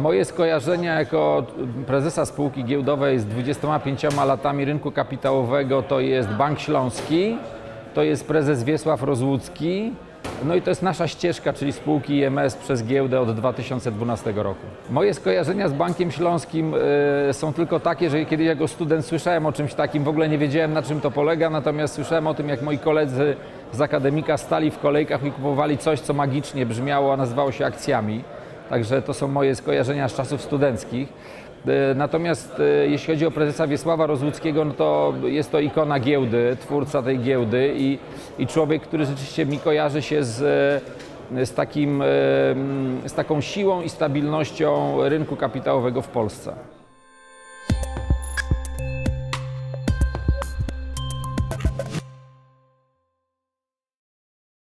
Moje skojarzenia jako prezesa spółki giełdowej z 25 latami rynku kapitałowego to jest Bank Śląski, to jest prezes Wiesław Rozłucki, no i to jest nasza ścieżka, czyli spółki IMS przez giełdę od 2012 roku. Moje skojarzenia z Bankiem Śląskim y, są tylko takie, że kiedy jako student słyszałem o czymś takim, w ogóle nie wiedziałem na czym to polega, natomiast słyszałem o tym, jak moi koledzy z akademika stali w kolejkach i kupowali coś, co magicznie brzmiało, a nazywało się akcjami. Także to są moje skojarzenia z czasów studenckich. E, Natomiast e, jeśli chodzi o prezesa Wiesława Rozłuckiego, no to jest to ikona giełdy, twórca tej giełdy i, i człowiek, który rzeczywiście mi kojarzy się z, e, z, takim, z taką siłą i stabilnością rynku kapitałowego w Polsce.